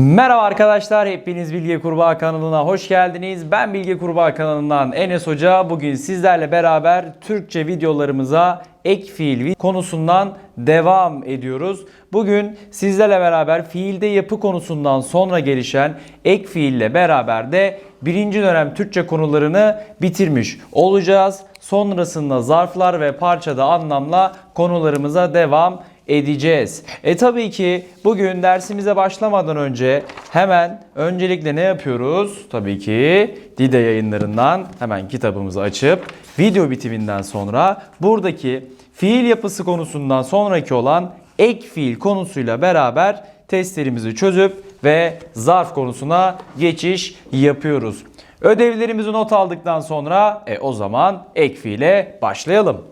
Merhaba arkadaşlar, hepiniz Bilge Kurbağa kanalına hoş geldiniz. Ben Bilge Kurbağa kanalından Enes Hoca. Bugün sizlerle beraber Türkçe videolarımıza ek fiil konusundan devam ediyoruz. Bugün sizlerle beraber fiilde yapı konusundan sonra gelişen ek fiille beraber de birinci dönem Türkçe konularını bitirmiş olacağız. Sonrasında zarflar ve parçada anlamla konularımıza devam edeceğiz. E tabii ki bugün dersimize başlamadan önce hemen öncelikle ne yapıyoruz? Tabii ki Dide yayınlarından hemen kitabımızı açıp video bitiminden sonra buradaki fiil yapısı konusundan sonraki olan ek fiil konusuyla beraber testlerimizi çözüp ve zarf konusuna geçiş yapıyoruz. Ödevlerimizi not aldıktan sonra e, o zaman ek fiile başlayalım.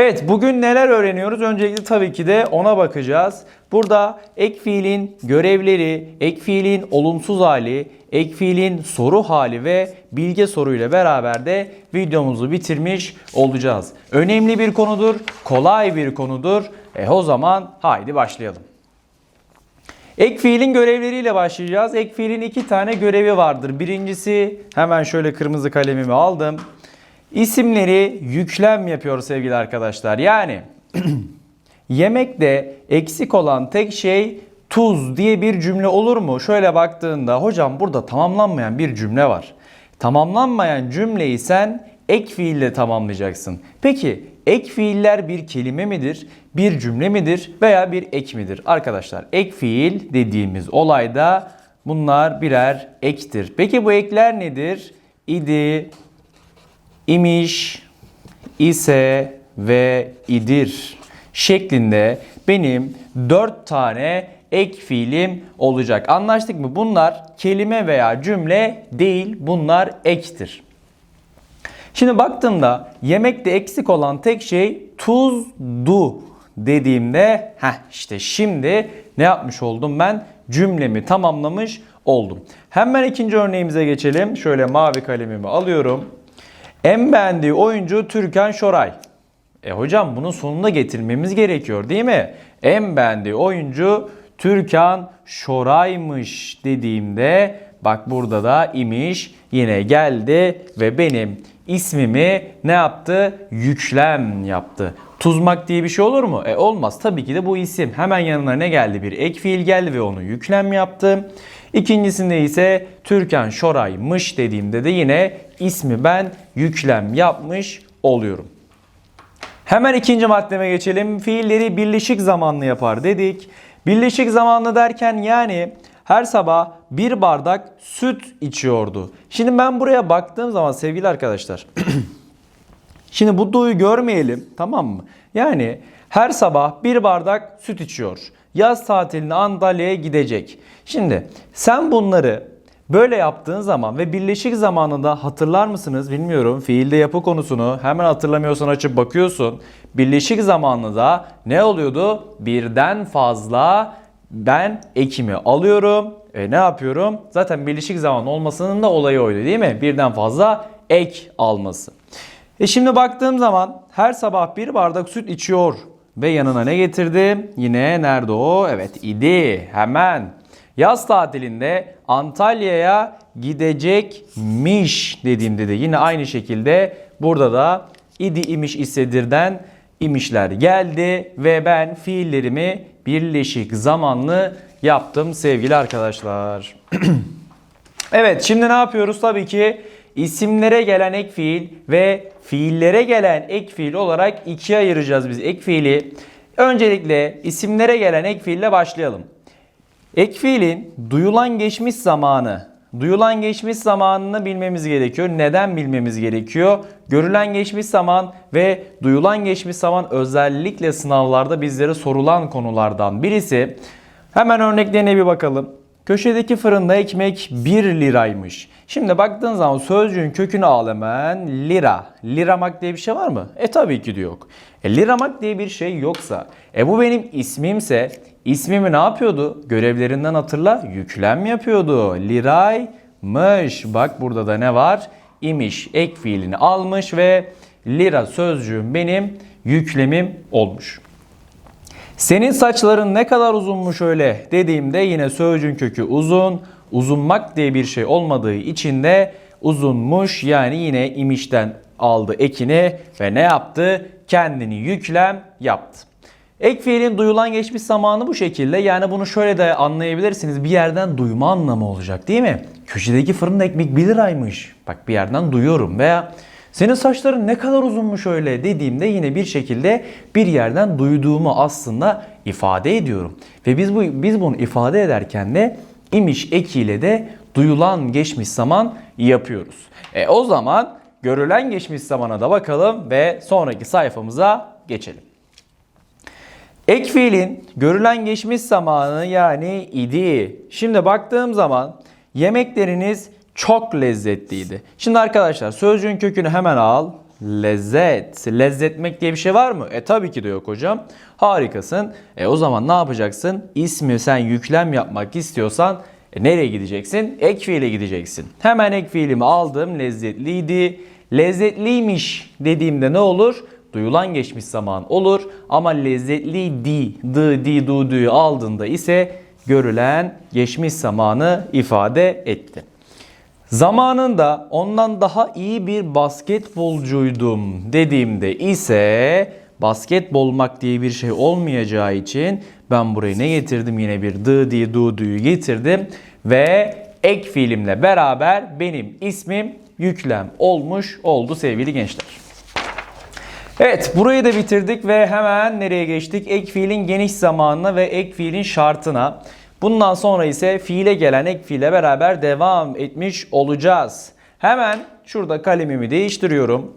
Evet bugün neler öğreniyoruz? Öncelikle tabii ki de ona bakacağız. Burada ek fiilin görevleri, ek fiilin olumsuz hali, ek fiilin soru hali ve bilge soruyla beraber de videomuzu bitirmiş olacağız. Önemli bir konudur, kolay bir konudur. E o zaman haydi başlayalım. Ek fiilin görevleriyle başlayacağız. Ek fiilin iki tane görevi vardır. Birincisi hemen şöyle kırmızı kalemimi aldım. İsimleri yüklem yapıyor sevgili arkadaşlar. Yani yemekte eksik olan tek şey tuz diye bir cümle olur mu? Şöyle baktığında hocam burada tamamlanmayan bir cümle var. Tamamlanmayan cümleyi sen ek fiille tamamlayacaksın. Peki ek fiiller bir kelime midir, bir cümle midir veya bir ek midir? Arkadaşlar ek fiil dediğimiz olayda bunlar birer ektir. Peki bu ekler nedir? İdi, imiş, ise ve idir şeklinde benim 4 tane ek fiilim olacak. Anlaştık mı? Bunlar kelime veya cümle değil, bunlar ektir. Şimdi baktığımda yemekte eksik olan tek şey tuzdu dediğimde heh işte şimdi ne yapmış oldum ben? Cümlemi tamamlamış oldum. Hemen ikinci örneğimize geçelim. Şöyle mavi kalemimi alıyorum. En beğendiği oyuncu Türkan Şoray. E hocam bunun sonunda getirmemiz gerekiyor değil mi? En beğendiği oyuncu Türkan Şoray'mış dediğimde bak burada da imiş yine geldi ve benim ismimi ne yaptı? Yüklem yaptı. Tuzmak diye bir şey olur mu? E olmaz. Tabii ki de bu isim. Hemen yanına ne geldi? Bir ek fiil geldi ve onu yüklem yaptı. İkincisinde ise Türkan Şoray'mış dediğimde de yine ismi ben yüklem yapmış oluyorum. Hemen ikinci maddeme geçelim. Fiilleri birleşik zamanlı yapar dedik. Birleşik zamanlı derken yani her sabah bir bardak süt içiyordu. Şimdi ben buraya baktığım zaman sevgili arkadaşlar. şimdi bu duyu görmeyelim tamam mı? Yani her sabah bir bardak süt içiyor. Yaz tatiline Antalya'ya gidecek. Şimdi sen bunları böyle yaptığın zaman ve birleşik zamanında hatırlar mısınız bilmiyorum. Fiilde yapı konusunu hemen hatırlamıyorsan açıp bakıyorsun. Birleşik zamanlıda ne oluyordu? Birden fazla ben ekimi alıyorum. E ne yapıyorum? Zaten birleşik zaman olmasının da olayı oydu değil mi? Birden fazla ek alması. E şimdi baktığım zaman her sabah bir bardak süt içiyor ve yanına ne getirdi? Yine nerede o? Evet idi. Hemen. Yaz tatilinde Antalya'ya gidecekmiş dediğimde de yine aynı şekilde burada da idi imiş isedirden imişler geldi ve ben fiillerimi birleşik zamanlı yaptım sevgili arkadaşlar. evet şimdi ne yapıyoruz? Tabii ki isimlere gelen ek fiil ve fiillere gelen ek fiil olarak ikiye ayıracağız biz ek fiili. Öncelikle isimlere gelen ek fiille başlayalım. Ek fiilin duyulan geçmiş zamanı, duyulan geçmiş zamanını bilmemiz gerekiyor. Neden bilmemiz gerekiyor? Görülen geçmiş zaman ve duyulan geçmiş zaman özellikle sınavlarda bizlere sorulan konulardan birisi. Hemen örneklerine bir bakalım. Köşedeki fırında ekmek 1 liraymış. Şimdi baktığın zaman sözcüğün kökünü al hemen lira. Liramak diye bir şey var mı? E tabii ki de yok. E liramak diye bir şey yoksa, e bu benim ismimse ismimi ne yapıyordu? Görevlerinden hatırla yüklem yapıyordu. Liraymış. Bak burada da ne var? İmiş ek fiilini almış ve lira sözcüğüm benim yüklemim olmuş. Senin saçların ne kadar uzunmuş öyle dediğimde yine sözcüğün kökü uzun. Uzunmak diye bir şey olmadığı için de uzunmuş yani yine imişten aldı ekini ve ne yaptı? Kendini yüklem yaptı. Ek fiilin duyulan geçmiş zamanı bu şekilde. Yani bunu şöyle de anlayabilirsiniz. Bir yerden duyma anlamı olacak değil mi? Köşedeki fırında ekmek 1 liraymış. Bak bir yerden duyuyorum veya senin saçların ne kadar uzunmuş öyle dediğimde yine bir şekilde bir yerden duyduğumu aslında ifade ediyorum. Ve biz bu biz bunu ifade ederken de imiş ekiyle de duyulan geçmiş zaman yapıyoruz. E o zaman görülen geçmiş zamana da bakalım ve sonraki sayfamıza geçelim. Ek fiilin görülen geçmiş zamanı yani idi. Şimdi baktığım zaman yemekleriniz çok lezzetliydi. Şimdi arkadaşlar sözcüğün kökünü hemen al. Lezzet. Lezzetmek diye bir şey var mı? E tabii ki de yok hocam. Harikasın. E o zaman ne yapacaksın? İsmi sen yüklem yapmak istiyorsan e, nereye gideceksin? Ek fiile gideceksin. Hemen ek fiilimi aldım. Lezzetliydi. Lezzetliymiş dediğimde ne olur? Duyulan geçmiş zaman olur ama lezzetli di, dı, di, du, du'yu aldığında ise görülen geçmiş zamanı ifade etti. Zamanında ondan daha iyi bir basketbolcuydum dediğimde ise basketbolmak diye bir şey olmayacağı için ben buraya ne getirdim? Yine bir dı, di, du, du'yu getirdim ve ek fiilimle beraber benim ismim yüklem olmuş oldu sevgili gençler. Evet burayı da bitirdik ve hemen nereye geçtik? Ek fiilin geniş zamanına ve ek fiilin şartına. Bundan sonra ise fiile gelen ek fiile beraber devam etmiş olacağız. Hemen şurada kalemimi değiştiriyorum.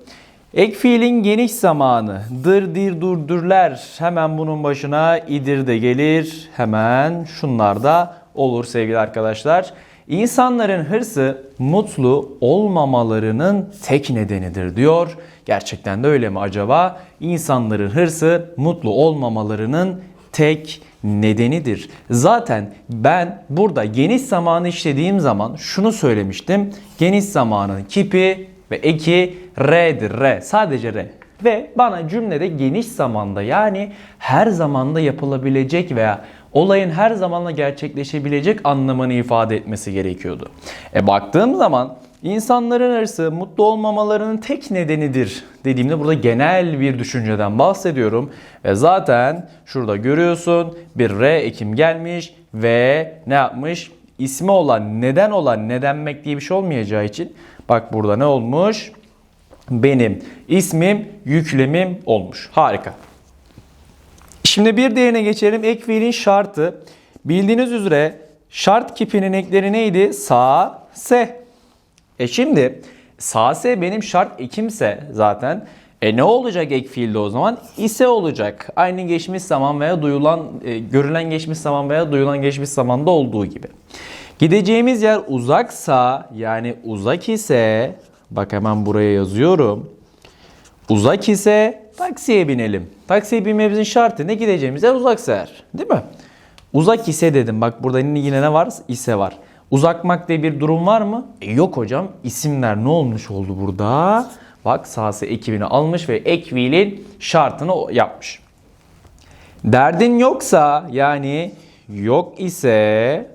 Ek fiilin geniş zamanı dır dir dur dürler. Hemen bunun başına idir de gelir. Hemen şunlar da olur sevgili arkadaşlar. İnsanların hırsı mutlu olmamalarının tek nedenidir diyor. Gerçekten de öyle mi acaba? İnsanların hırsı mutlu olmamalarının tek nedenidir. Zaten ben burada geniş zamanı işlediğim zaman şunu söylemiştim. Geniş zamanın kipi ve eki re'dir re. Sadece re. Ve bana cümlede geniş zamanda yani her zamanda yapılabilecek veya olayın her zamanla gerçekleşebilecek anlamını ifade etmesi gerekiyordu. E baktığım zaman insanların arası mutlu olmamalarının tek nedenidir dediğimde burada genel bir düşünceden bahsediyorum. Ve zaten şurada görüyorsun bir R ekim gelmiş ve ne yapmış? İsmi olan, neden olan, nedenmek diye bir şey olmayacağı için bak burada ne olmuş? Benim ismim, yüklemim olmuş. Harika. Şimdi bir diğerine geçelim. Ek fiilin şartı. Bildiğiniz üzere şart kipinin ekleri neydi? Sağ, se. E şimdi sağ, se benim şart ekimse zaten e ne olacak ek fiilde o zaman? İse olacak. Aynı geçmiş zaman veya duyulan, e, görülen geçmiş zaman veya duyulan geçmiş zamanda olduğu gibi. Gideceğimiz yer uzaksa yani uzak ise bak hemen buraya yazıyorum. Uzak ise taksiye binelim. Taksiye binmemizin şartı ne gideceğimiz yer uzaksa eğer. Değil mi? Uzak ise dedim. Bak burada yine ne var? İse var. Uzakmak diye bir durum var mı? E yok hocam. İsimler ne olmuş oldu burada? Bak sahası ekibini almış ve ekvilin şartını yapmış. Derdin yoksa yani yok ise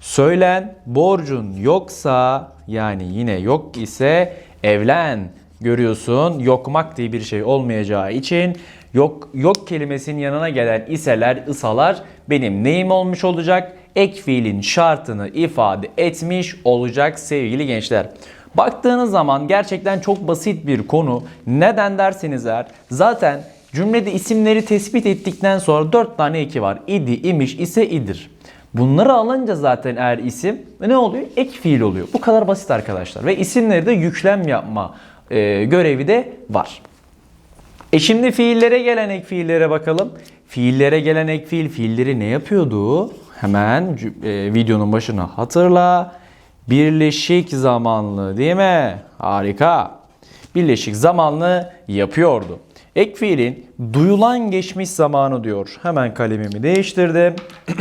söylen borcun yoksa yani yine yok ise evlen görüyorsun yokmak diye bir şey olmayacağı için yok yok kelimesinin yanına gelen iseler ısalar benim neyim olmuş olacak? Ek fiilin şartını ifade etmiş olacak sevgili gençler. Baktığınız zaman gerçekten çok basit bir konu. Neden derseniz eğer zaten cümlede isimleri tespit ettikten sonra 4 tane eki var. İdi, imiş, ise, idir. Bunları alınca zaten eğer isim ne oluyor? Ek fiil oluyor. Bu kadar basit arkadaşlar. Ve isimleri de yüklem yapma e, görevi de var. E şimdi fiillere gelen ek fiillere bakalım. Fiillere gelen ek fiil fiilleri ne yapıyordu? Hemen e, videonun başına hatırla. Birleşik zamanlı değil mi? Harika. Birleşik zamanlı yapıyordu. Ek fiilin duyulan geçmiş zamanı diyor. Hemen kalemimi değiştirdim.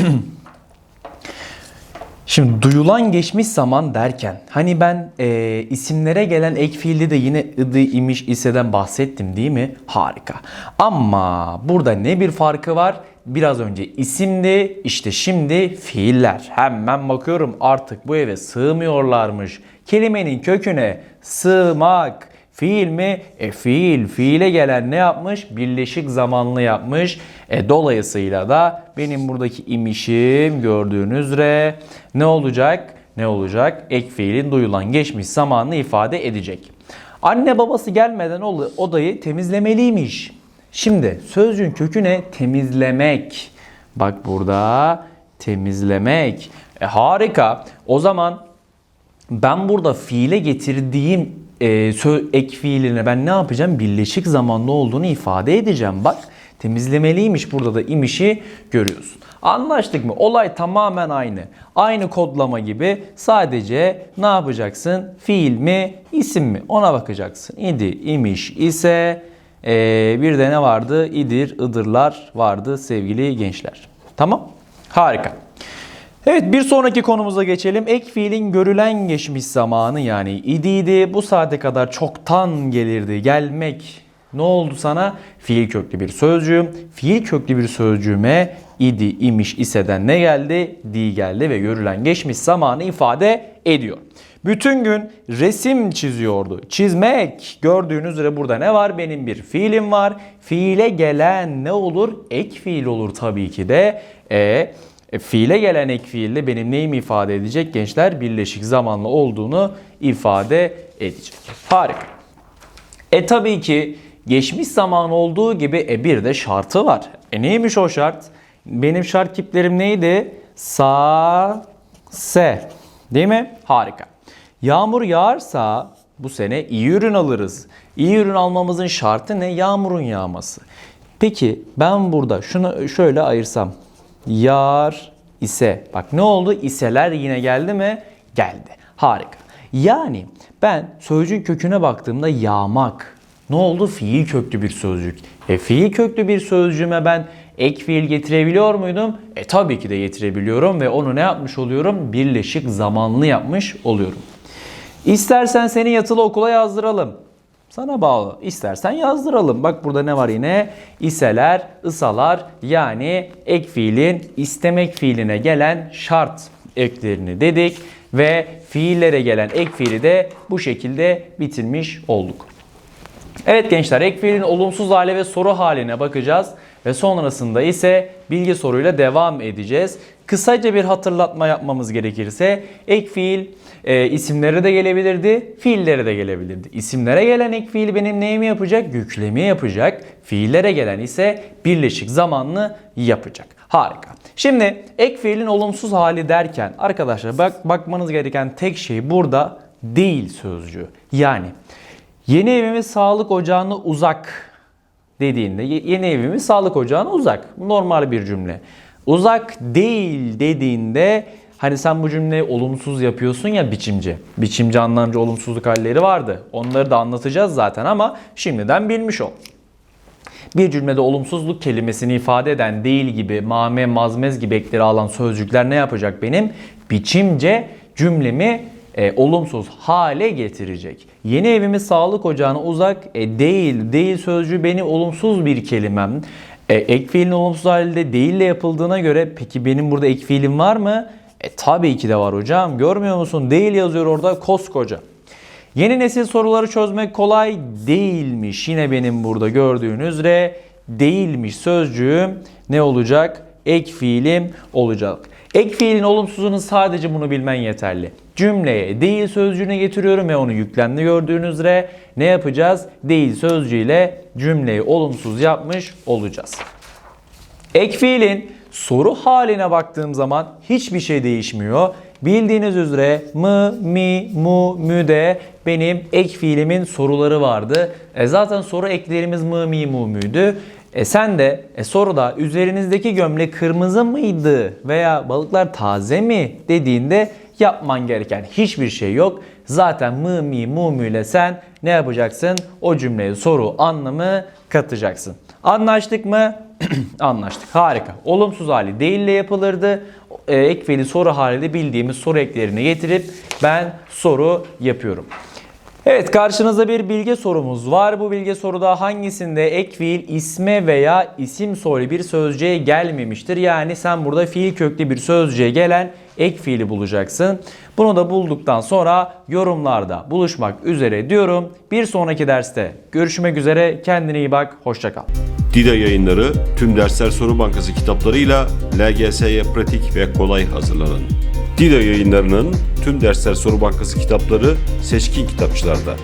Şimdi duyulan geçmiş zaman derken hani ben e, isimlere gelen ek fiilde de yine ıdı, imiş, iseden bahsettim değil mi? Harika. Ama burada ne bir farkı var? Biraz önce isimdi, işte şimdi fiiller. Hemen bakıyorum artık bu eve sığmıyorlarmış. Kelimenin köküne sığmak, Fiil mi? E fiil. Fiile gelen ne yapmış? Birleşik zamanlı yapmış. E dolayısıyla da benim buradaki imişim gördüğünüz üzere ne olacak? Ne olacak? Ek fiilin duyulan geçmiş zamanını ifade edecek. Anne babası gelmeden odayı temizlemeliymiş. Şimdi sözcüğün kökü ne? Temizlemek. Bak burada temizlemek. E harika. O zaman ben burada fiile getirdiğim e, sö- ek fiiline ben ne yapacağım? Birleşik zamanlı olduğunu ifade edeceğim. Bak temizlemeliymiş burada da imişi görüyorsun. Anlaştık mı? Olay tamamen aynı. Aynı kodlama gibi sadece ne yapacaksın? Fiil mi, isim mi? Ona bakacaksın. İdi, imiş ise e, bir de ne vardı? İdir, ıdırlar vardı sevgili gençler. Tamam? Harika. Evet bir sonraki konumuza geçelim. Ek fiilin görülen geçmiş zamanı yani idiydi. Bu saate kadar çoktan gelirdi. Gelmek ne oldu sana? Fiil köklü bir sözcüğüm. Fiil köklü bir sözcüğüme idi, imiş, iseden ne geldi? Di geldi ve görülen geçmiş zamanı ifade ediyor. Bütün gün resim çiziyordu. Çizmek. Gördüğünüz üzere burada ne var? Benim bir fiilim var. Fiile gelen ne olur? Ek fiil olur tabii ki de. E, e, fiile gelen ek fiille benim neyimi ifade edecek gençler? Birleşik zamanlı olduğunu ifade edecek. Harika. E tabii ki geçmiş zaman olduğu gibi e bir de şartı var. E neymiş o şart? Benim şart kiplerim neydi? Sa, se. Değil mi? Harika. Yağmur yağarsa bu sene iyi ürün alırız. İyi ürün almamızın şartı ne? Yağmurun yağması. Peki ben burada şunu şöyle ayırsam. Yar ise. Bak ne oldu? İseler yine geldi mi? Geldi. Harika. Yani ben sözcüğün köküne baktığımda yağmak. Ne oldu? Fiil köklü bir sözcük. E fiil köklü bir sözcüğüme ben ek fiil getirebiliyor muydum? E tabii ki de getirebiliyorum ve onu ne yapmış oluyorum? Birleşik zamanlı yapmış oluyorum. İstersen seni yatılı okula yazdıralım. Sana bağlı. İstersen yazdıralım. Bak burada ne var yine? İseler, ısalar yani ek fiilin istemek fiiline gelen şart eklerini dedik ve fiillere gelen ek fiili de bu şekilde bitirmiş olduk. Evet gençler ek fiilin olumsuz hale ve soru haline bakacağız ve sonrasında ise bilgi soruyla devam edeceğiz. Kısaca bir hatırlatma yapmamız gerekirse ek fiil e, isimlere de gelebilirdi, fiillere de gelebilirdi. İsimlere gelen ek fiil benim neyimi yapacak? Yüklemi yapacak. Fiillere gelen ise birleşik zamanlı yapacak. Harika. Şimdi ek fiilin olumsuz hali derken arkadaşlar bak bakmanız gereken tek şey burada değil sözcüğü. Yani Yeni evimiz sağlık ocağına uzak dediğinde ye- yeni evimiz sağlık ocağına uzak. Normal bir cümle. Uzak değil dediğinde hani sen bu cümleyi olumsuz yapıyorsun ya biçimci. Biçimci anlamcı olumsuzluk halleri vardı. Onları da anlatacağız zaten ama şimdiden bilmiş ol. Bir cümlede olumsuzluk kelimesini ifade eden değil gibi, mame, mazmez gibi ekleri alan sözcükler ne yapacak benim? Biçimce cümlemi e, olumsuz hale getirecek. Yeni evimiz sağlık ocağına uzak e, değil. Değil sözcüğü benim olumsuz bir kelimem. E, ek fiilin olumsuz halde değille yapıldığına göre peki benim burada ek fiilim var mı? E tabii ki de var hocam. Görmüyor musun? Değil yazıyor orada koskoca. Yeni nesil soruları çözmek kolay değilmiş. Yine benim burada gördüğünüz üzere değilmiş sözcüğüm ne olacak? Ek fiilim olacak. Ek fiilin olumsuzunu sadece bunu bilmen yeterli. Cümleye değil sözcüğüne getiriyorum ve onu yüklemli gördüğünüz üzere ne yapacağız? Değil sözcüğüyle cümleyi olumsuz yapmış olacağız. Ek fiilin soru haline baktığım zaman hiçbir şey değişmiyor. Bildiğiniz üzere mı, mi, mu, mü de benim ek fiilimin soruları vardı. E zaten soru eklerimiz mı, mi, mu, müydü. E sen de e soruda üzerinizdeki gömlek kırmızı mıydı veya balıklar taze mi dediğinde yapman gereken hiçbir şey yok. Zaten mı, mi, mu, mü ile sen ne yapacaksın? O cümleye soru anlamı katacaksın. Anlaştık mı? Anlaştık. Harika. Olumsuz hali değille yapılırdı. e, ek fiili soru halinde bildiğimiz soru eklerini getirip ben soru yapıyorum. Evet karşınızda bir bilge sorumuz var. Bu bilge soruda hangisinde ek fiil isme veya isim soylu bir sözcüğe gelmemiştir? Yani sen burada fiil köklü bir sözcüğe gelen ek fiili bulacaksın. Bunu da bulduktan sonra yorumlarda buluşmak üzere diyorum. Bir sonraki derste görüşmek üzere. Kendine iyi bak. Hoşça kal. Dida yayınları tüm dersler soru bankası kitaplarıyla LGS'ye pratik ve kolay hazırlanın. Dida yayınlarının tüm dersler soru bankası kitapları seçkin kitapçılarda.